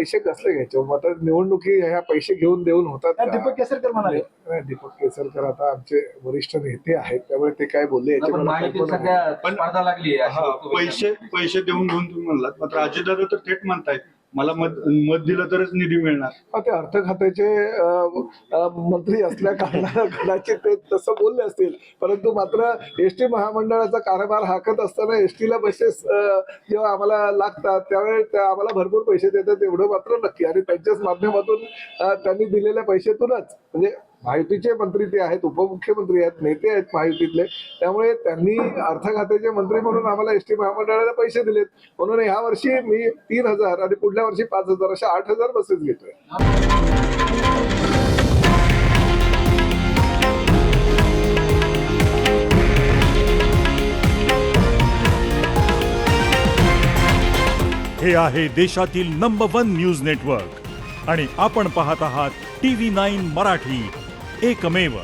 पैसे कसले घ्यायचे मग आता निवडणुकी ह्या पैसे घेऊन देऊन होतात का? दीपक केसरकर म्हणाले नाही, दीपक केसरकर आता आमचे वरिष्ठ नेते आहेत त्यामुळे ते काय बोलले याची पण मला माहिती कल्पना नाही. सध्या पण- स्पर्धा लागली आहे हा पैसे पैसे देऊन घेऊन तुम्ही म्हणलात मात्र अजितदादा तर थेट म्हणतायत मला मत मत दिलं तरच निधी मिळणार. ते अर्थ खात्याचे मंत्री असल्या कारणानं कदाचित ते तसं बोलले असतील. परंतु मात्र एस टी महामंडळाचा कारभार हाकत असताना एस टीला पैसे जेव्हा आम्हाला लागतात त्यावेळेस त्या आम्हाला भरपूर पैसे देतात एवढं मात्र नक्की. आणि त्यांच्याच माध्यमातून त्यांनी दिलेल्या पैशातूनच म्हणजे महायुतीचे मंत्री ते आहेत उपमुख्यमंत्री आहेत नेते आहेत महायुतीतले त्यामुळे त्यांनी अर्थखात्याचे मंत्री म्हणून आम्हाला एस टी महामंडळाला पैसे दिलेत. म्हणून ह्या वर्षी मी तीन हजार आणि पुढल्या वर्षी पाच हजार अशा आठ हजार बसेस घेतोय. हे आहे देशातील नंबर वन न्यूज नेटवर्क आणि आपण पाहत आहात T V nine Marathi. एकमेव